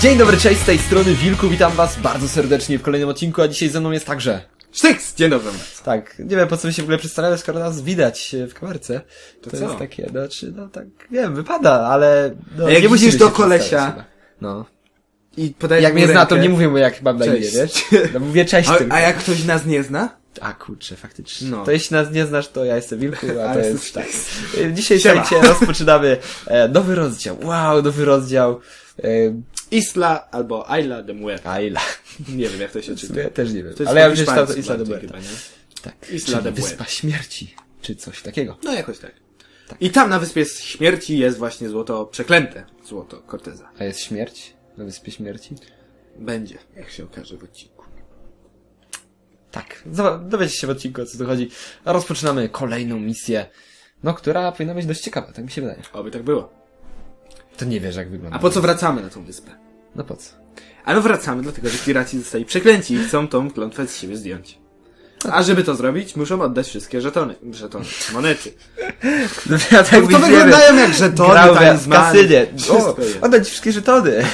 Dzień dobry, cześć, z tej strony Wilku, witam was bardzo serdecznie w kolejnym odcinku, a dzisiaj ze mną jest także... Sztyks! Dzień dobry. Tak, nie wiem po co my się w ogóle przedstawiamy, skoro nas widać e, w kamerce. To, co? jest takie, znaczy, no tak, nie wiem, wypada, ale... No, A jak nie musimy idziesz do się kolesia- przedstawiać chyba. No. I Jak mu mnie zna, to rękę. nie mówię mu jak mam na imię, Cześć. wiesz? No mówię cześć A, tylko. a jak ktoś nas nie zna? A kurczę, faktycznie. No. To jeśli nas nie znasz, to ja jestem Wilku, a A to jest tak. Dzisiaj, Siema. słuchajcie, rozpoczynamy e, nowy rozdział. Wow, nowy rozdział. E, Isla albo Isla de Muerte. Aila. Nie wiem jak to się czyta. Ja też nie wiem. Jest Ale ja wiem, że to hiszpańsku Isla de Muerta. chyba? Tak. Isla Czyli de Wyspa. Śmierci. Czy coś takiego. No jakoś tak. I tam na Wyspie Śmierci jest właśnie złoto przeklęte. Złoto Corteza. A jest śmierć? Na Wyspie Śmierci? Będzie, jak się okaże w odcinku. Tak. Dowiecie się w odcinku, o co tu chodzi. A rozpoczynamy kolejną misję. No, która powinna być dość ciekawa, tak mi się wydaje. Oby tak było. To nie wiesz, jak wygląda. A po co wracamy na tą wyspę? No po co? A no wracamy dlatego, że piraci zostali przeklęci i chcą tą klątwę z siebie zdjąć. A żeby to zrobić, muszą oddać wszystkie żetony. Żetony. Monety. No, ja tak to wyglądają jak żetony, Grał w talizmany. kasynie. O, Wszystko jest. oddać wszystkie żetony.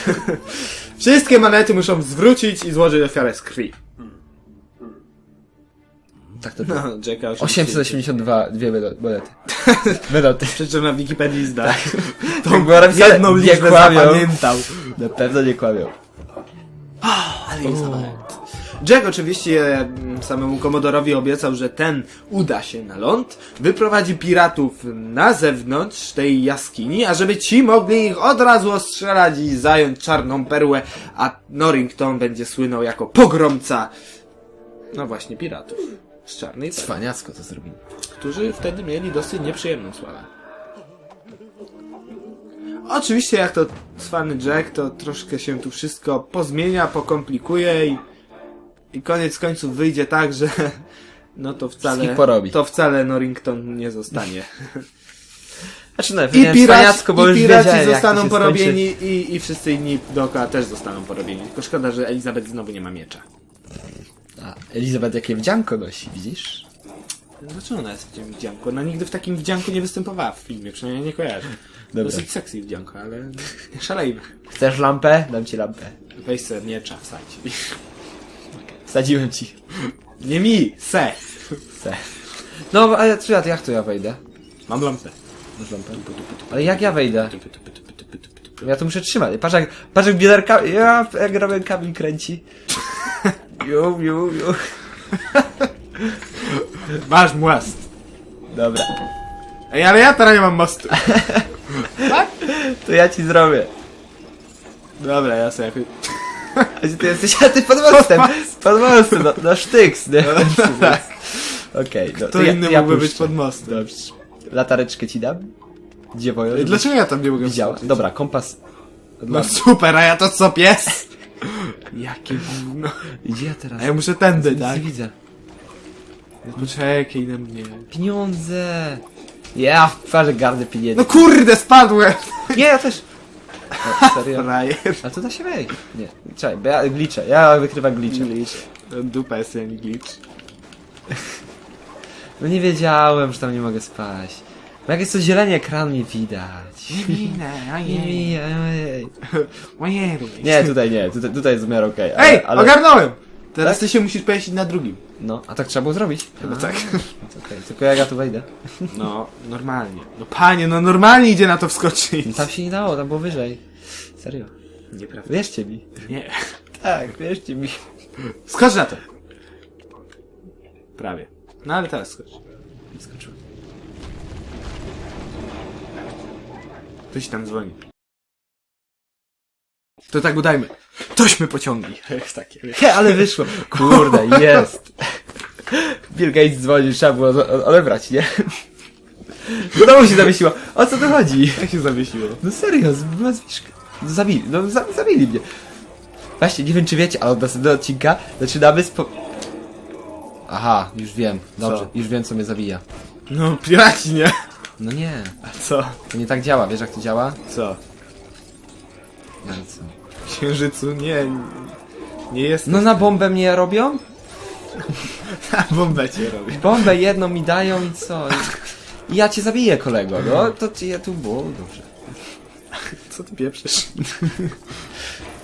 Wszystkie monety muszą zwrócić i złożyć ofiarę z krwi. Tak to było. No, Jacka 882, dwie melo- monety. Meloty. Przeczytam na Wikipedii zda. Tak było napisane, jedną nie liczbę kłamią. zapamiętał. Na pewno nie kłamią. Ale jest moment. Jack oczywiście mm, samemu Komodorowi obiecał, że ten uda się na ląd, wyprowadzi piratów na zewnątrz tej jaskini, a żeby ci mogli ich od razu ostrzelać i zająć czarną perłę, a Norrington będzie słynął jako pogromca, no właśnie, piratów z czarnej Cwaniacko to zrobili. którzy wtedy mieli dosyć nieprzyjemną sławę. Oczywiście jak to cwany Jack, to troszkę się tu wszystko pozmienia, pokomplikuje i, i koniec końców wyjdzie tak, że no to wcale, Wszystkich porobi. to wcale Norrington nie zostanie. Znaczy no, I, piraci, cwaniacko, bo i już piraci wiedziałem, jak to zostaną się porobieni i, i wszyscy inni dookoła też zostaną porobieni. Tylko szkoda, że Elizabeth znowu nie ma miecza. A, Elizabeth jakie wdzianko nosi, widzisz? Dlaczego ona jest w tym wdzianku? Ona nigdy w takim wdzianku nie występowała w filmie, przynajmniej nie kojarzę. Dobra. Dosyć sexy wdzianko, ale nie szalejmy. Chcesz lampę? Dam ci lampę. Weź se miecza wsadź. Wsadziłem ci. Nie mi, se. Se. No, ale czy ja, jak to ja wejdę? Mam lampę. Masz lampę? Ale jak ja wejdę? Ja to muszę trzymać. Patrz jak, patrz jak biedarka, ja, jak rękami kręci. Ju, ju, ju. Masz most. Dobra. Ej, ale ja teraz nie mam mostu. To ja ci zrobię. Dobra, ja sobie jakoś... A gdzie ty jesteś? A ty pod mostem. Pod mostem, no, no sztyks, nie? tak. Okej, no to ja, inny ja mógłby być puszczę. pod mostem? Dobrze. Latareczkę ci dam? Gdzie? Ej, Dlaczego ja tam nie mogę Widziała. wskoczyć? Dobra, kompas. No super, a ja to co pies? Jakie gówno. Gdzie ja teraz? A ja muszę tędy, Nic tak? nie widzę. Poczekaj na mnie. Pieniądze. Ja w twarzy gardę pieniędzy. No kurde, spadłem! nie, ja też. O, serio? Frajer. A to da się wejść. Nie, czekaj, bo ja gliczę. Ja wykrywam glicze. No, Dupa jest ten glitch. No nie wiedziałem, że tam nie mogę spaść. Bo jak jest to zielenie ekran nie widać. Minę, Ojej, ojej. Nie, tutaj nie, tutaj, tutaj jest w miarę okej. ale- Ej, ale... ogarnąłem! Teraz Tak? ty się musisz pojeździć na drugim. No, a tak trzeba było zrobić? Chyba tak. No, okej, Tylko jak ja tu wejdę? No, normalnie. No panie, no normalnie idzie na to wskoczyć. No, tam się nie dało, tam było wyżej. Serio. Nieprawda. Wierzcie mi. Nie. Tak, wierzcie mi. Skocz na to. Prawie. No ale teraz skocz. Skoczyłem. Ktoś tam dzwoni. To tak udajmy. Tośmy pociągli. Takie. He, ale wyszło. Kurde, jest. Bill Gates dzwonił, trzeba było odebrać, nie? Znowu się zawiesiło. O co tu chodzi? Jak się zawiesiło? No serio, z- nazwiska. Zabili, no za- zabili mnie. Właśnie, nie wiem czy wiecie, ale od następnego odcinka zaczynamy z po... Aha, już wiem. Dobrze, Co? już wiem co mnie zabija. No, piraci, nie? No nie, A co? to nie tak działa, wiesz jak to działa? Co? No i co? W księżycu? Nie. Nie jest. No na bombę mnie robią? bombę cię robi. Bombę jedną mi dają i co? I ja cię zabiję kolego, no to ci ja tu było, dobrze. Co ty pieprzysz?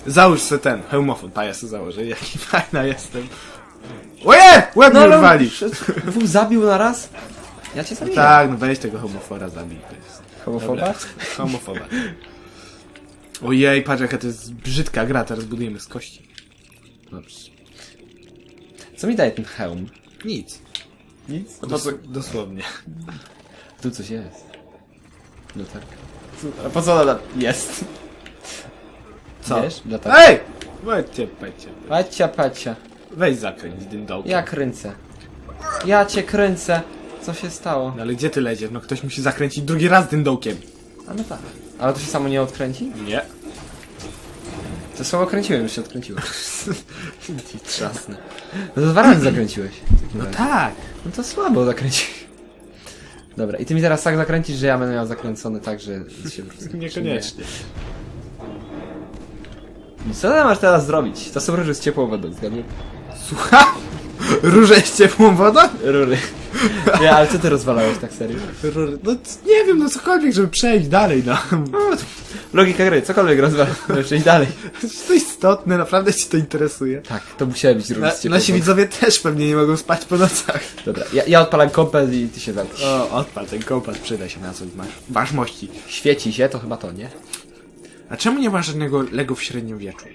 Załóż sobie ten, hełmofon, pa ja sobie założę, jaki fajna jestem. Oje! Łeb No mi ale urwali! dwóch zabił na raz? Ja cię zabiję. Tak, no weź tego homofora zabij. To jest... Homofoba? Dobra. Homofoba. Ojej, patrz jaka to jest brzydka gra, teraz budujemy z kości. Dobrze. Co mi daje ten hełm? Nic. Nic? Dos dosłownie. Tu coś jest. No tak. A po co ona jest? Co? Wiesz? Dla tak. Ej! Wejdźcie, wejdźcie. Pacia, pacia. Weź zakręć tym dołkiem. Ja kręcę. Ja cię kręcę. Co się stało? No ale gdzie ty leziesz? No ktoś musi zakręcić drugi raz tym dołkiem. A no tak. Ale to się samo nie odkręci? Nie. To słowo kręciłem, już się odkręciło. Ci trzasnę. No to dwa razy zakręciłeś. No tak. No to słabo zakręciłeś. Dobra, i ty mi teraz tak zakręcisz, że ja będę miał zakręcony tak, że się Niekoniecznie. I Co ty masz teraz zrobić? To są róże z ciepłą wodą, zgadnij? Słucham? Róże z ciepłą wodą? Rury. Nie, ale co ty rozwalałeś tak serio? No nie wiem, no cokolwiek, żeby przejść dalej, no. Logika gry, cokolwiek rozwalał, żeby przejść dalej. To istotne, naprawdę ci to interesuje. Tak, to musiały być Na, ciepłą nasi widzowie też pewnie nie mogą spać po nocach. Dobra, ja, ja odpalam kompet i ty się zamknij. O, odpal ten kompas, przyda się na coś, masz. Mości. Świeci się, to chyba to, nie? A czemu nie ma żadnego Lego w średniowieczu?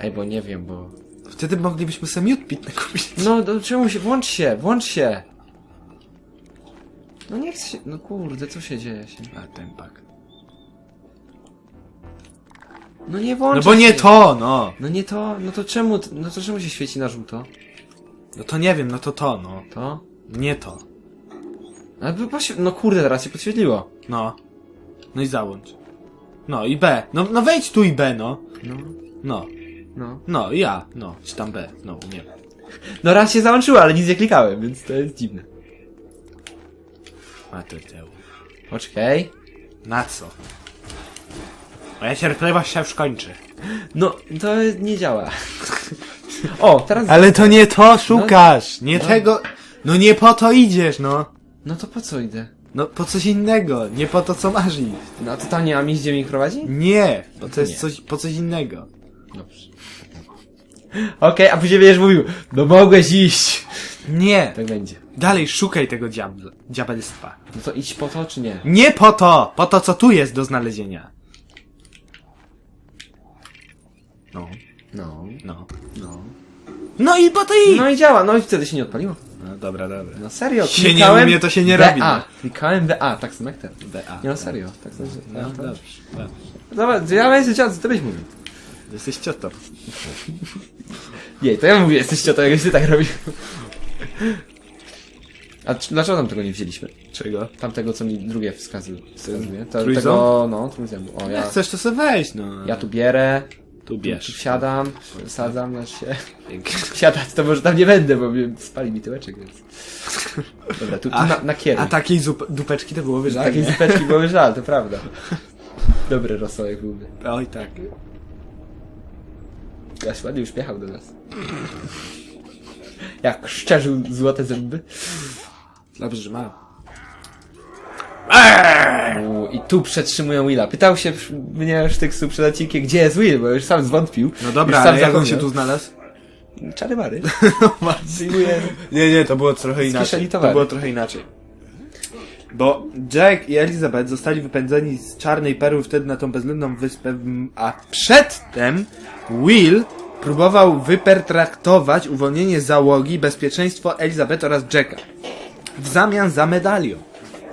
Ej, bo nie wiem, bo... Wtedy moglibyśmy sobie miód pitny kupić. No, do czemu się... Włącz się, włącz się! No nie chcę się... No kurde, co się dzieje się? A ten pak. No nie No bo nie się. to, no. No nie to, no to czemu, no to czemu się świeci na żółto? No to nie wiem, no to to, no. To? Nie to. Ale by poświe... No kurde, teraz się podświetliło. No. No i załącz. No i B. No, no wejdź tu i B, no. No, No. no. No, ja. No. Czy tam B. No, nie wiem. No raz się załączyło, ale nic nie klikałem, więc to jest dziwne. A to dzieło. Poczekaj. Na co? Moja cierpliwość się już kończy. No, to nie działa. O, teraz... Ale to nie to szukasz! Nie no. tego... No nie po to idziesz, no. No to po co idę? No po coś innego. Nie po to, co masz iść. No to tam nie mam iść, gdzie mnie prowadzi? Nie. Bo to to jest nie. coś, po coś innego. Dobrze. Okej, a później będziesz mówił, no mogłeś iść. Nie. Tak będzie. Dalej szukaj tego diabl, diabelstwa. No to idź po to, czy nie? Nie po to! Po to, co tu jest do znalezienia. No, No, no. no. No i po to i... No i działa, no i wtedy się nie odpaliło. No dobra, dobra. No serio, Się nie klikałem umie, to się nie robi, no. Klikałem BA, tak samo jak ten. BA. Nie no serio, tak samo. No, No, dobrze, dobrze. Dobra, ja jestem ciotą, co ty byś mówił? Jesteś ciotą. Nie, to ja mówię, jesteś ciotą, jakbyś ty tak robił. A czy- dlaczego tam tego nie wzięliśmy? Czego? Tamtego, co mi drugie wskazuje. wskazuje. To, Trójząb? tego, no, trójząb. O, Jak ja, chcesz, to sobie weź, no. ja tu bierę, tu tu bierz. wsiadam, wsadzam, znaczy się... Pięknie. Wsiadać to może tam nie będę, bo mnie spali mi tyłeczek, więc... Dobra, tu, tu A- na, na kierunek. A takiej zup- dupeczki to byłoby żal, Takiej nie? zupeczki były żal, to prawda. Dobry rosołek byłby. Oj, tak. Aż ładnie uśmiechał do nas. Jak szczerzył złote zęby. Dobrze, że ma. U, I tu przetrzymują Willa. Pytał się mnie Sztyksu przed odcinkiem, gdzie jest Will, bo już sam zwątpił. No dobra, już sam ale jak on się tu znalazł? Czary mary. Zdejmuje... Nie, nie, to było trochę inaczej. To było trochę inaczej. Bo Jack i Elizabeth zostali wypędzeni z Czarnej Perły wtedy na tą bezludną wyspę, a przedtem Will próbował wypertraktować uwolnienie załogi, bezpieczeństwo Elizabeth oraz Jacka. W zamian za medalion.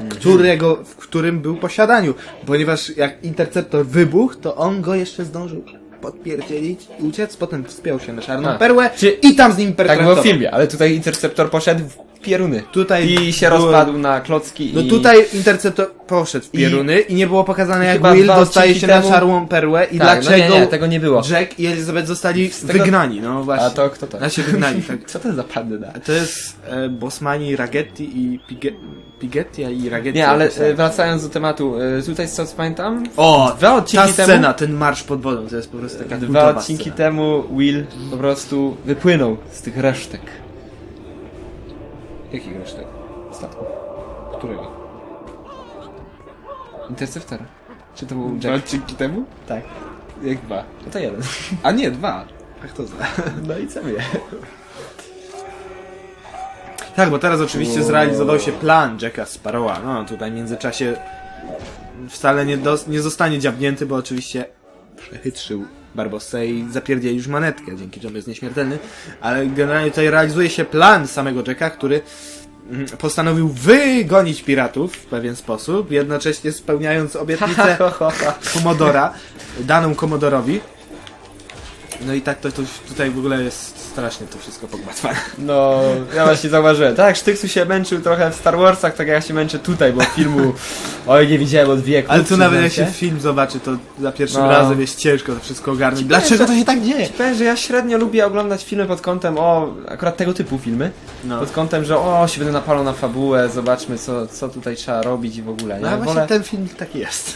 Którego, w którym był posiadaniu. Ponieważ jak interceptor wybuchł, to on go jeszcze zdążył podpierdzielić i uciec, potem wspiął się na czarną A, perłę czy- i tam z nim Tak było w filmie, ale tutaj Interceptor poszedł w pieruny. Tutaj I się było- rozpadł na klocki No i... tutaj Interceptor poszedł w pieruny i, nie było pokazane jak chyba Will dwa dostaje odcinki się temu- na czarną perłę i Tak, no dlaczego nie, nie, tego nie było. Jack i Elizabeth zostali tego- wygnani, no właśnie. A to kto to? Znaczy wygnani, tak. Co to za panna? To jest e, Bosmani, Ragetti i Pige, i Ragetti. Nie, ale e, wracając do tematu, e, tutaj co pamiętam? O, dwa odcinki ta temu- scena, ten marsz pod wodą, to jest po prostu taka Dwa kultowa odcinki scena. temu Will po prostu wypłynął z tych resztek. Jakich resztek? Statku. Którego? Interceptora. Czy to był Dwa Jack? odcinki temu? Tak. Jak dwa? No to jeden. A nie, dwa. Jak to za? No i co wie? Tak, bo teraz oczywiście zrealizował się plan Jacka Sparrowa. No, tutaj w międzyczasie wcale nie, dos- nie zostanie dziabnięty, bo oczywiście przechytrzył Barbossa i zapierdzieli już manetkę, dzięki czemu jest nieśmiertelny. Ale generalnie tutaj realizuje się plan samego Jacka, który mm, postanowił wygonić piratów w pewien sposób, jednocześnie spełniając obietnicę Komodora, daną Komodorowi. No i tak to, to tutaj w ogóle jest strasznie to wszystko pogmatwane. No, ja właśnie zauważyłem. Tak, Sztyksu się męczył trochę w Star Warsach, tak jak ja się męczę tutaj, bo filmu oj nie widziałem od wieku. Ale tu nawet jak się film zobaczy, to za pierwszym No. razem jest ciężko to wszystko ogarnąć. Dlaczego to się tak dzieje? Powiem, że ja średnio lubię oglądać filmy pod kątem, o, akurat tego typu filmy, No. pod kątem, że o, się będę napalał na fabułę, zobaczmy co, co tutaj trzeba robić i w ogóle, nie? No ale właśnie Wolę, ten film taki jest.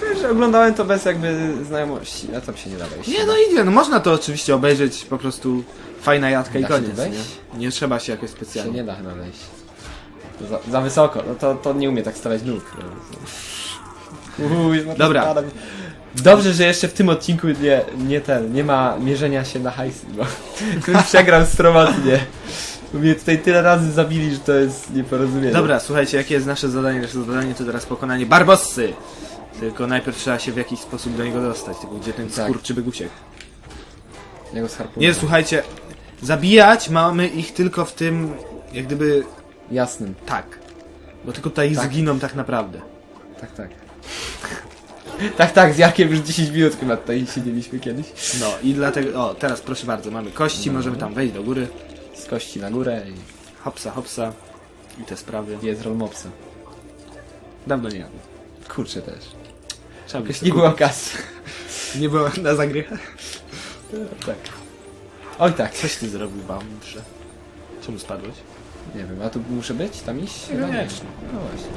Powiem, że oglądałem to bez jakby znajomości, a tam się nie da wejść. Nie no idzie, no można to oczywiście obejrzeć, po prostu fajna jadka i Da się koniec, wejść? nie? Nie trzeba się jakoś się specjalnie. nie da chyba wejść. To Za, za wysoko, no to, to nie umie tak stawiać nóg. Uuu, no to Dobra. spada mi. Dobrze, że jeszcze w tym odcinku nie, nie ten, nie ma mierzenia się na hajsy, bo bym przegrał stromotnie. Bo Mnie tutaj tyle razy zabili, że to jest nieporozumienie. Dobra, słuchajcie, jakie jest nasze zadanie? Nasze zadanie to teraz pokonanie Barbossy! Tylko najpierw trzeba się w jakiś sposób do niego dostać, tylko gdzie ten Tak. skurczybyk uciekł. Ja go. Nie, słuchajcie, zabijać mamy ich tylko w tym, jak gdyby, Jasnym. tak. Bo tylko tutaj Tak. zginą tak naprawdę. Tak, tak. tak, tak, z Jarkiem już 10 minut chyba tutaj siedzieliśmy kiedyś. No i dlatego, o teraz proszę bardzo, mamy kości, możemy tam wejść do góry, Z kości na górę i hopsa, hopsa i te sprawy. jest roll mopsa. Dawno nie jadłem. Kurczę też. Trzeba Jakoś nie było kasy. Nie było na zagrywkę? tak. Oj tak. Coś ty zrobił wam, że... Czemu spadłeś? Nie wiem, a tu muszę być? Tam iść? Chyba nie. Niekoniecznie. No właśnie.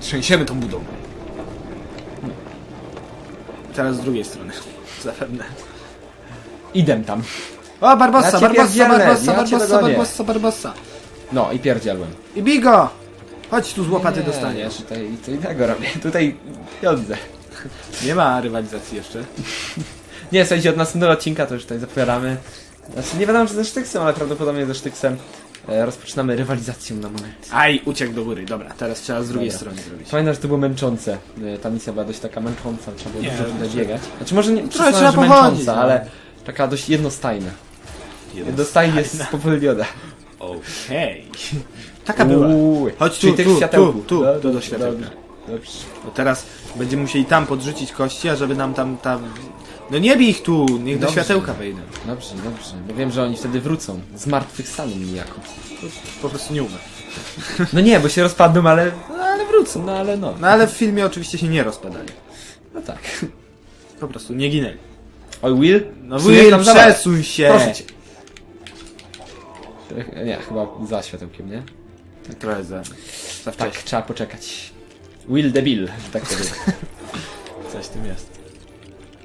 Trzęsiemy tą budą. Teraz z drugiej strony. Zapewne. Idę tam. O, Barbossa, Ja cię Barbossa, pierdzielę, Barbossa, ja cię Barbossa, dogonię. Barbossa, Barbossa. No i pierdzielłem. I bigo! Chodź tu z łopaty nie, dostaniesz. Ja tutaj co innego robię. Tutaj pieniądze. Nie ma rywalizacji jeszcze. Nie, słuchajcie, od następnego odcinka to już tutaj zapowiadamy. Znaczy nie wiadomo czy ze Sztyksem, ale prawdopodobnie ze Sztyksem e, rozpoczynamy rywalizację na moment. Aj, uciekł do góry. Dobra, teraz trzeba z drugiej Dobra. strony zrobić. Pamiętam, że to było męczące. E, Ta misja była dość taka męcząca, trzeba było Nie, dużo tutaj to- biegać. Znaczy może nie Trochę trzeba że pochodzić, męcząca, no. ale taka dość jednostajna. Jednostajnie jest spowolniona. Okej. Taka była. Uuu, Chodź czyli tu, tych tu, światełku. tu, tu, tu do światełka. Dobrze, dobrze. Bo teraz będziemy musieli tam podrzucić kości, a żeby nam tam, tam... No nie bij ich tu, niech do Dobrze. światełka wejdą. Dobrze, dobrze, bo wiem, że oni wtedy wrócą. Z martwych niejako. Po prostu nie umiem. No nie, bo się rozpadną, ale... No ale wrócą. No ale no. No ale w filmie oczywiście się nie rozpadali. No tak. Po prostu nie ginęli. Oj, Will? No Will, zabawę. przesuń się! Proszę cię. Nie, chyba za światełkiem, nie? Trochę za, za Tak, wcześnie. trzeba poczekać. Will the Bill, że tak powiem. Coś w tym jest.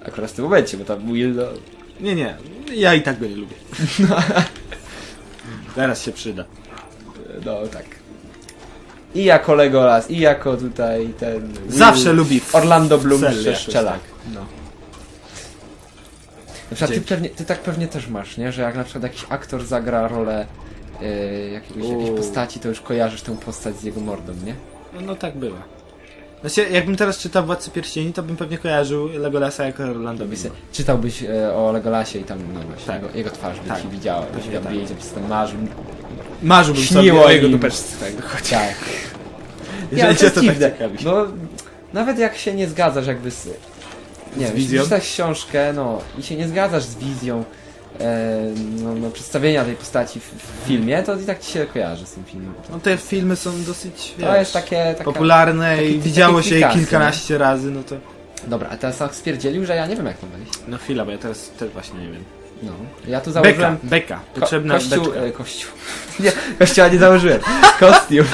Akurat w tym momencie, bo tam Will, no... Nie, nie. Ja i tak go nie lubię. Teraz się przyda. No, tak. I jako Legolas, i jako tutaj ten... Will, Zawsze lubi w- Orlando Bloom cel jakoś, tak. No. Na przykład ty, pewnie, ty tak pewnie też masz, nie? Że jak na przykład jakiś aktor zagra rolę yy, jakiegoś, jakiejś Uuu. postaci, to już kojarzysz tę postać z jego mordą, nie? No, no tak bywa. Znaczy, jakbym teraz czytał Władcy Pierścieni, to bym pewnie kojarzył Legolasa jako Orlando Byś se, czytałbyś e, o Legolasie i tam no właśnie, Tak. jego, jego twarz by Tak. ci widziała, byś Pewnie tam tak. wiedział, tam masz. Marzyłbym Śniło sobie o jego im. dupeczce. Tak, dokładnie. Tak. Jeżeli cię to tak ciekawi. No, nawet jak się nie zgadzasz jakby z... Nie Z wiem, wizją? książkę, no i się nie zgadzasz z wizją no, no, przedstawienia tej postaci w, w filmie, to i tak ci się kojarzy z tym filmem. No te filmy są dosyć, To wiesz, jest takie... Taka... popularne taki- i taki widziało się je kilkanaście razy, no to... Dobra, a teraz tak stwierdzili, że ja nie wiem jak tam wejść. No chwila, bo ja teraz też właśnie nie wiem. No. Ja tu Beka, założyłem... beka. Ko- Potrzebna kościół, beczka. e, kościół. Nie, kościoła nie założyłem. Kostium.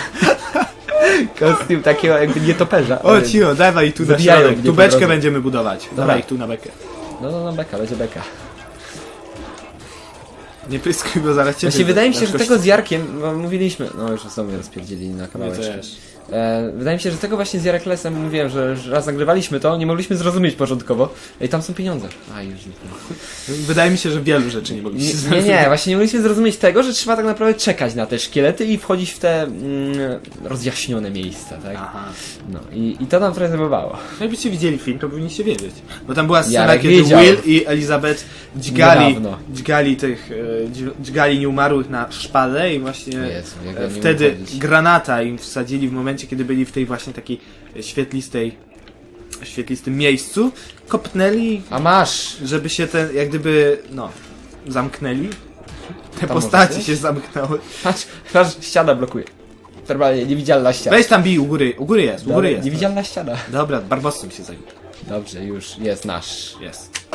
Kostium takiego jakby nietoperza. O cicho, dawaj tu na środek. Tu beczkę będziemy budować. Dobra. Dawaj ich tu na bekę. No, no, no, beka, będzie beka. Nie pyskuj, bo zaraz cię Właśnie wydaje mi się, że tego z Jarkiem, no, mówiliśmy, no już znowu mnie rozpierdzieli na Mnie kawałeczki. też. E, wydaje mi się, że tego właśnie z Jareklesem mówiłem, że, raz nagrywaliśmy to, nie mogliśmy zrozumieć początkowo. Ej, tam są pieniądze. A, już nie. Wydaje mi się, że wielu rzeczy nie mogliście Nie, nie, zrozumieć. nie, właśnie nie mogliśmy zrozumieć tego, że trzeba tak naprawdę czekać na te szkielety i wchodzić w te mm, rozjaśnione miejsca, tak? Aha. No i, i to nam trochę zajmowało. Jakbyście widzieli film, to powinniście wiedzieć. Bo tam była scena, Jarek kiedy wiedział. Will i Elizabeth dźgali, Niedawno. dźgali tych, e, dź- dźgali nieumarłych na szpadę i właśnie Jezu, e, wtedy granata im wsadzili w momencie, kiedy byli w tej właśnie takiej e, świetlistej, świetlistym miejscu, kopnęli, A masz! żeby się ten, jak gdyby, no, zamknęli. Te Tam postacie może się zamknęły. Patrz, patrz, ściana blokuje. Normalnie, niewidzialna ściana. Weź tam bij u góry, u góry jest, u góry Dobra, jest. Niewidzialna ściana. Dobra, Barbossem się zajmie. Dobrze, już, jest nasz. Jest.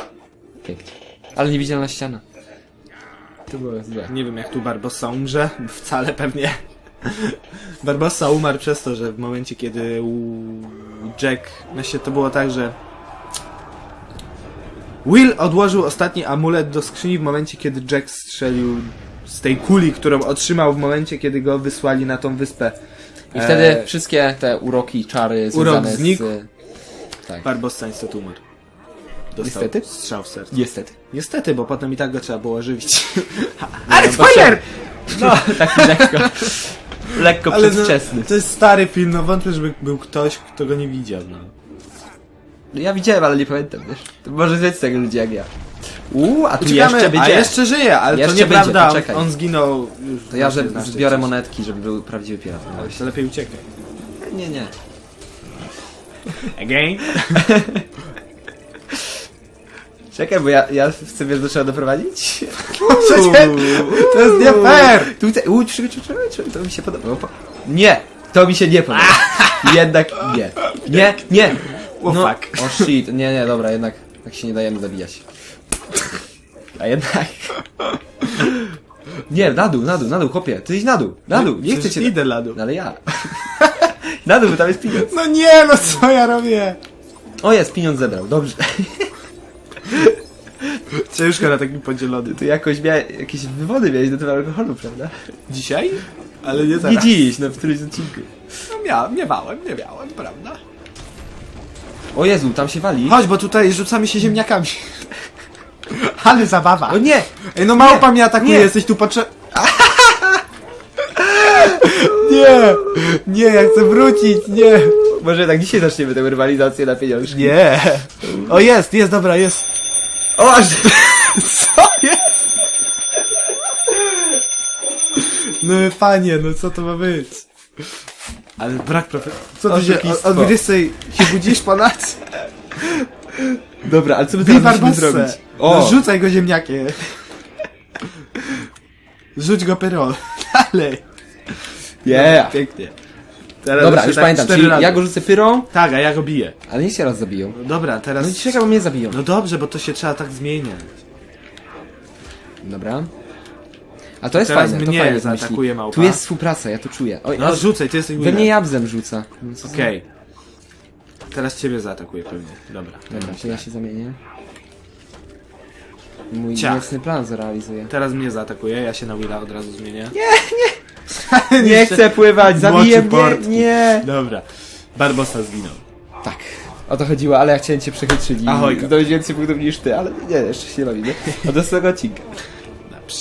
Pięknie. Ale niewidzialna ściana. To było złe. Nie wiem jak tu Barbossa umrze, wcale pewnie. Barbossa umarł przez to, że w momencie kiedy Jack, myślę to było tak, że Will odłożył ostatni amulet do skrzyni w momencie kiedy Jack strzelił z tej kuli, którą otrzymał w momencie kiedy go wysłali na tą wyspę. I E, wtedy wszystkie te uroki, czary związane znikł. z... Tak. Barbossa niestety umarł. Dostał Niestety? strzał w serce. Niestety. Niestety, bo potem i tak go trzeba było ożywić. Ale no, spoiler! No, taki lekko. Lekko Ale no, przedwczesny. to jest stary film, no wątpię, żeby był ktoś, kto go nie widział. No. Ja widziałem, ale nie pamiętam, wiesz. To może zwiedz tego ludzi jak ja. Uuu, a tu Uciekamy, jeszcze a będzie. jeszcze żyje, ale Jeszcze to nieprawda, będzie, on, poczekaj. on zginął już To ja, że zbiorę monetki, żeby był prawdziwy pirat. Ale to lepiej uciekaj. Nie, nie. Again? Czekaj, bo ja, ja chcę wiesz do czego doprowadzić? Przecież to jest nie fair! Tutaj, uuu, czekaj, czekaj, czekaj, to mi się podoba. Po- Nie, to mi się nie podoba. Jednak nie. Nie, nie. No, fuck. O shit, nie, nie, dobra, jednak tak się nie dajemy zabijać. A jednak. Nie, na dół, na dół, na dół, chłopie, ty idź na dół, na dół, nie chcę Przecież cię... idę na dół. No ale ja. na dół, bo tam jest pieniądz. No nie, no co ja robię? O jest, pieniądz zebrał, dobrze. Ciężko na takim podzielony. Ty jakoś miałeś, jakieś wywody miałeś do tego alkoholu, prawda? Dzisiaj? Ale nie Nie teraz. dziś, no w którymś odcinku. No miałem, nie miałem, nie miałem, prawda? O Jezu, tam się wali. Chodź, bo tutaj rzucamy się ziemniakami. Ale zabawa. O nie! Ej, no małpa mnie atakuje, nie. jesteś tu potrzebny. nie, nie, ja chcę wrócić, nie. Może tak dzisiaj zaczniemy tę rywalizację na pieniążki. Nie. O, jest, jest, dobra, jest. O, aż... Co jest? No panie, no co to ma być? Ale brak profe... Co ty się, o, Oszukistwo. o 20 się budzisz ponad? Dobra, ale co Bij teraz musimy zrobić? No O, rzucaj go ziemniakiem. Rzuć go pyrol. Dalej. yeah. Pięknie. Teraz Dobra, już tak pamiętam, cztery czyli razy. ja go rzucę pyrą, Tak, a ja go biję. ale niech się raz zabiją. No dobra, teraz... No i czekaj, bo mnie zabiją. No dobrze, bo to się trzeba tak zmieniać. Dobra. A to jest Teraz fajne, to mnie fajne zaatakuje małpa. Tu jest współpraca, ja to czuję. Oj, No a rzucaj, ty jesteś we winner. mnie jabzem rzuca. No co za- Okej. Teraz ciebie zaatakuje pewnie. Dobra. Dobra, to ja się zamienię. Mój Ciach. niecny plan zrealizuję. Teraz mnie zaatakuje, ja się na Willa od razu zmienię. Nie, nie chcę pływać, zabiję Moczy mnie, portki. nie! Dobra. Barbossa zginął. Tak. O to chodziło, ale ja chciałem cię przechytrzyć i Ahojka. zdobyć więcej punktów niż ty, ale nie, jeszcze się nie bawi, nie? Od ostatniego odcinka. Dobrze.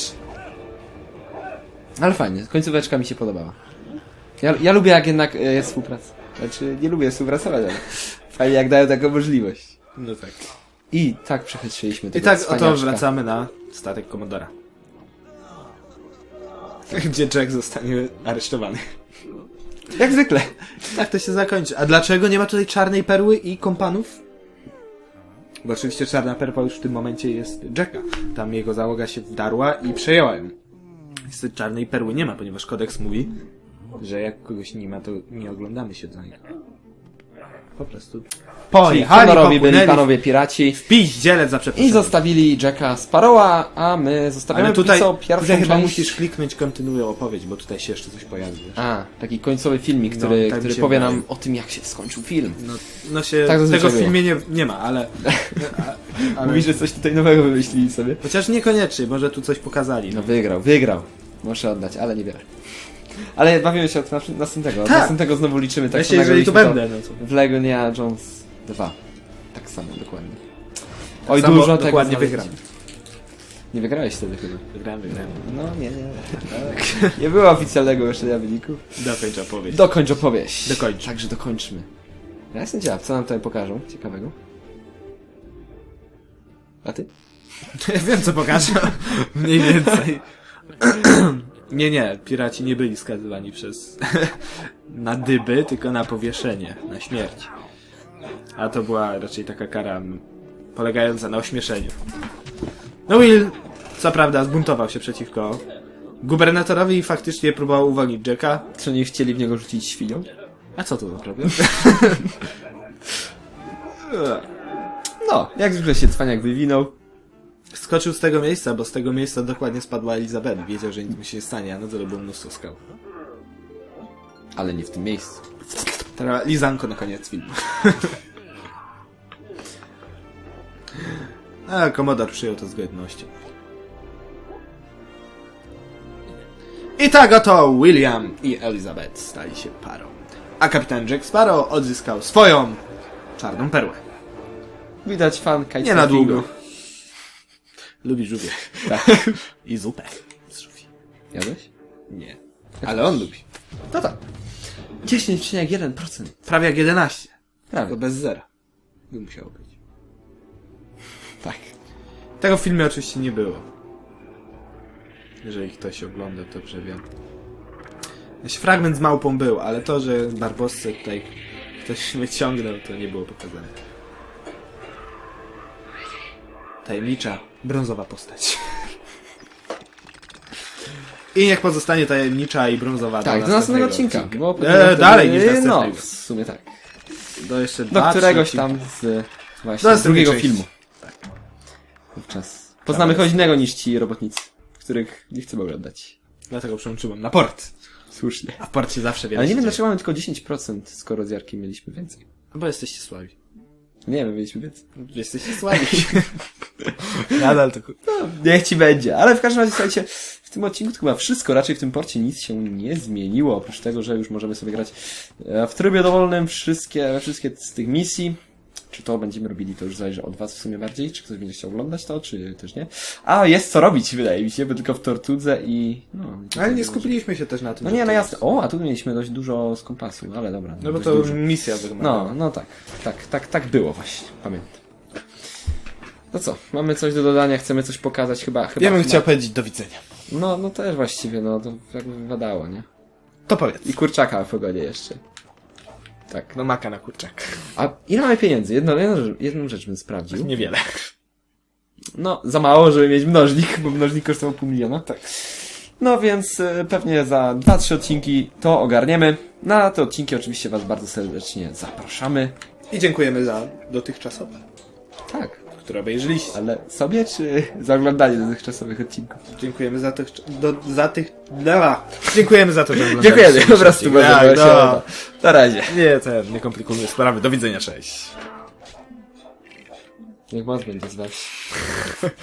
Ale fajnie, końcóweczka mi się podobała. Ja, ja lubię jak jednak e, jest współpraca. Znaczy, nie lubię współpracować, ale fajnie jak dają taką możliwość. No tak. I tak przechytrzyliśmy I tego tak oto cwaniaczka. wracamy na statek Komodora. Gdzie Jack zostanie aresztowany. Jak zwykle. Tak to się zakończy. A dlaczego nie ma tutaj czarnej perły i kompanów? Bo oczywiście czarna perła już w tym momencie jest Jacka. Tam jego załoga się wdarła i przejęła ją. Niestety czarnej perły nie ma, ponieważ kodeks mówi, że jak kogoś nie ma, to nie oglądamy się do niego. Po prostu pojechali, honorowi byli popłynęli panowie piraci w piździelec za i zostawili Jacka Sparrowa, a my zostawiamy Ale tutaj, pierwszą tutaj chyba część. musisz kliknąć kontynuuję opowieść, bo tutaj się jeszcze coś pojawi. wiesz. A, taki końcowy filmik, No, który, tak mi który się powie wydaje. nam o tym, jak się skończył film. No, no się Tak zazwyczaj tego w było. filmie nie, nie ma, ale... a- ale że coś tutaj nowego wymyślili sobie. Chociaż niekoniecznie, może tu coś pokazali. No wygrał, wygrał. Muszę oddać, ale niewiele. Ale bawimy się od nas- następnego. Od Tak. następnego znowu liczymy tak samo, jeżeli tu będę, no to... W Lego Indiana Jones 2. Tak samo, dokładnie. Oj, samo dużo tego dokładnie wygram. Nie wygrałeś wtedy chyba. Wygrałem, wygrałem. No, nie, nie. Nie było oficjalnego jeszcze ja wyniku. Dokończ opowieść. Dokończ opowieść. Dokończ. Także dokończmy. Ja jestem ciekaw, co nam tutaj pokażą ciekawego. A ty? Ja wiem, co pokażę. Mniej więcej. nie, nie, piraci nie byli skazywani przez... na dyby, tylko na powieszenie, na śmierć. A to była raczej taka kara m, polegająca na ośmieszeniu. No Will, co prawda, zbuntował się przeciwko gubernatorowi i faktycznie próbował uwolnić Jacka. Czy nie chcieli w niego rzucić świnią? A co to problem? No, jak zwykle się cwaniak wywinął. Skoczył z tego miejsca, bo z tego miejsca dokładnie spadła Elizabeth. Wiedział, że nic mu się nie stanie, a na dole było mnóstwo skał. Ale nie w tym miejscu. Teraz lizanko na koniec filmu. A, Komodor przyjął to z godnością. I tak oto William i Elizabeth stali się parą. A kapitan Jack Sparrow odzyskał swoją czarną perłę. Widać fan Nie kitesurfingu. na długo. Lubi żółwie. Tak. I zupę z żółwi. Jadłeś? Nie. Ale on lubi. No tak. 10,1%. Prawie jak 11. Prawie. To bez zera. By musiało być. Tak. Tego w filmie oczywiście nie było. Jeżeli ktoś ogląda, to dobrze wie. Jakiś fragment z małpą był, ale to, że Barbosce tutaj ktoś wyciągnął, to nie było pokazane. Tajemnicza, brązowa postać. I niech pozostanie tajemnicza i brązowa Tak, do następnego odcinka. Bo E, dalej niż e, No, następnego. w sumie tak. Do jeszcze Do dwa, któregoś trzy tam z właśnie Do z drugiego następnej filmu. Wówczas. Poznamy kogoś innego niż ci robotnicy, których nie chcemy oglądać. odcinki. Dlatego przełączyłem na port. Słusznie. A w porcie zawsze wiele Ale nie się wiem dzieje. dlaczego mamy tylko 10%, skoro z Jarkiem mieliśmy więcej. Bo jesteście słabi. Nie, my mieliśmy więcej. Jesteście słabi. Nadal to... Niech ci będzie. Ale w każdym razie, słuchajcie, w tym odcinku to chyba wszystko. Raczej w tym porcie nic się nie zmieniło. Oprócz tego, że już możemy sobie grać e, w trybie dowolnym wszystkie, wszystkie z tych misji. Czy to będziemy robili, to już zależy od was w sumie bardziej. Czy ktoś będzie chciał oglądać to, czy też nie. A jest co robić, wydaje mi się, bo tylko w Tortudze i... No, Ale nie skupiliśmy się też na tym. No nie, no jasne. O, a tu mieliśmy dość dużo z kompasu, ale dobra. No bo dość to dużo. misja wygląda. No, no tak, tak, tak, tak było właśnie, pamiętam. No co, mamy coś do dodania, chcemy coś pokazać chyba, chyba. Ja bym chyba... chciał powiedzieć do widzenia. No, no też właściwie, no to jakby wypadało, nie? To powiedz. I kurczaka w pogodzie jeszcze. Tak. No maka na kurczak. A ile mamy pieniędzy? Jedną, rzecz- jedną rzecz bym sprawdził. Niewiele. No, za mało, żeby mieć mnożnik, bo mnożnik kosztował pół miliona. Tak. No więc e, pewnie za 2-3 odcinki to ogarniemy. Na te odcinki oczywiście was bardzo serdecznie zapraszamy. I dziękujemy za dotychczasowe, Tak. Które obejrzeliście. Ale sobie, czy za oglądanie dotychczasowych odcinków? Dziękujemy za tych... Do, za tych... Dobra. Dziękujemy za to, że oglądaliście. Dziękujemy, po prostu bardzo Tak, no. Na razie. Nie, to ja nie komplikujmy sprawy. Do widzenia, cześć. Niech moc będzie zwać.